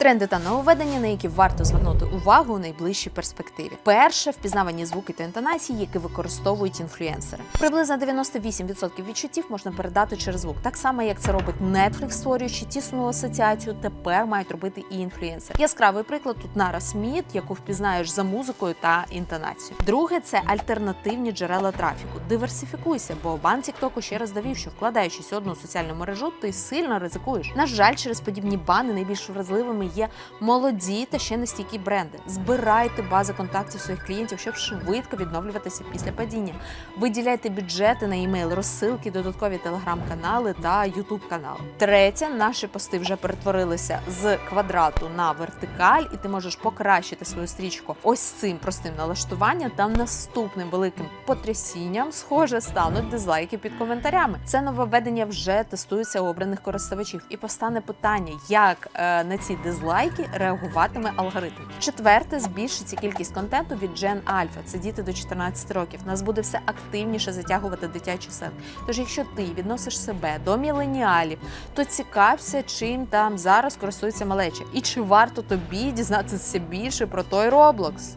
Тренди та нововведення, на які варто звернути увагу у найближчій перспективі. Перше впізнавані звуки та інтонації, які використовують інфлюенсери. Приблизно 98% відчуттів можна передати через звук, так само як це робить Netflix, створюючи тісну асоціацію. Тепер мають робити і інфлюенсери. Яскравий приклад тут Нара Сміт, яку впізнаєш за музикою та інтонацією. Друге це альтернативні джерела трафіку. Диверсифікуйся, бо бан TikTok ще раз довів, що вкладаючись одну соціальну мережу, ти сильно ризикуєш. На жаль, через подібні бани найбільш вразливими є молоді та ще не стійкі бренди. Збирайте бази контактів своїх клієнтів, щоб швидко відновлюватися після падіння. Виділяйте бюджети на імейл, розсилки, додаткові телеграм-канали та ютуб канали. Третє, наші пости вже перетворилися з квадрату на вертикаль, і ти можеш покращити свою стрічку ось цим простим налаштуванням. Та наступним великим потрясінням, схоже, стануть дизлайки під коментарями. Це нововведення вже тестується у обраних користувачів, і постане питання, як е, на ці дизлайки реагуватиме алгоритм. Четверте, збільшиться кількість контенту від Gen Alpha. Це діти до 14 років. Нас буде все активніше затягувати дитячий сен. Тож, якщо ти відносиш себе до міленіалів, то цікався, чим там зараз користується малеча, і чи варто тобі дізнатися більше про той Roblox.